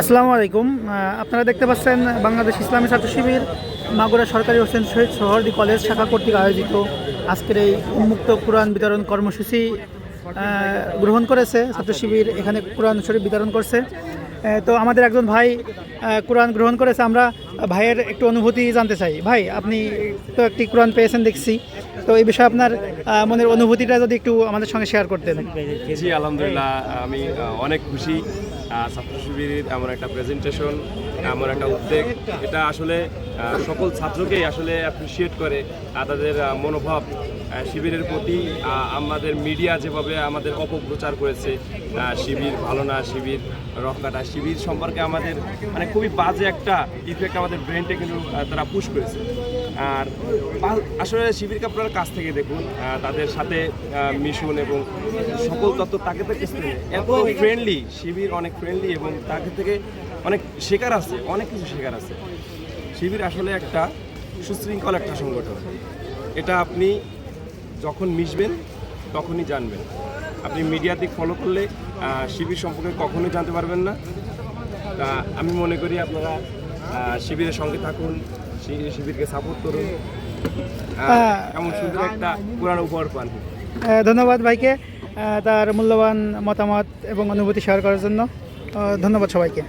আসসালামু আলাইকুম। আপনারা দেখতে পাচ্ছেন বাংলাদেশ ইসলামী ছাত্র শিবির মাগুরা সরকারি হোসেন শহীদ সোহরদি কলেজ শাখা কর্তৃক আয়োজিত আজকের এই উন্মুক্ত কোরআন বিতরণ কর্মসূচি গ্রহণ করেছে ছাত্র শিবির। এখানে কোরআন শরীফ বিতরণ করছে। তো আমাদের একজন ভাই কোরআন গ্রহণ করেছে। আমরা ভাইয়ের একটু অনুভূতি জানতে চাই। ভাই, আপনি তো একটি কোরআন পেয়েছেন দেখছি। তো এই বিষয়ে আপনার মনের অনুভূতিটা যদি একটু আমাদের সঙ্গে শেয়ার করতেন। জি, আলহামদুলিল্লাহ, আমি অনেক খুশি। ছাত্র শিবিরের এমন একটা প্রেজেন্টেশন এমন একটা উদ্যোগ। এটা আসলে সকল ছাত্রকেই আসলে অ্যাপ্রিসিয়েট করে তাদের মনোভাব শিবিরের প্রতি আমাদের মিডিয়া যেভাবে আমাদের অপপ্রচার করেছে শিবির ভালো না, শিবির রক্ষাটা শিবির সম্পর্কে আমাদের মানে খুবই বাজে একটা ইফেক্ট আমাদের ব্রেনটা কিন্তু তারা পুশ করেছে। আর আসলে শিবিরকে আপনার কাছ থেকে দেখুন তাদের সাথে মিশুন এবং সকল তত্ত্ব তাকে থেকে এত ফ্রেন্ডলি শিবির অনেক ফ্রেন্ডলি এবং তাকে থেকে অনেক শেখার আছে, অনেক কিছু শেখার আছে। শিবির আসলে একটা সুশৃঙ্খল একটা সংগঠন। এটা আপনি যখন মিশবেন, তখনই জানবেন। আপনি মিডিয়া দিক ফলো করলে শিবির সম্পর্কে কখনোই জানতে পারবেন না। আমি মনে করি আপনারা শিবিরের সঙ্গে থাকুন শি- শিবিরকে সাপোর্ট করুন। হ্যাঁ। এমন সুন্দর একটা পুরানো উপহার পান। আহ, ধন্যবাদ ভাইকে তার মূল্যবান মতামত এবং অনুভূতি শেয়ার করার জন্য। ধন্যবাদ সবাইকে।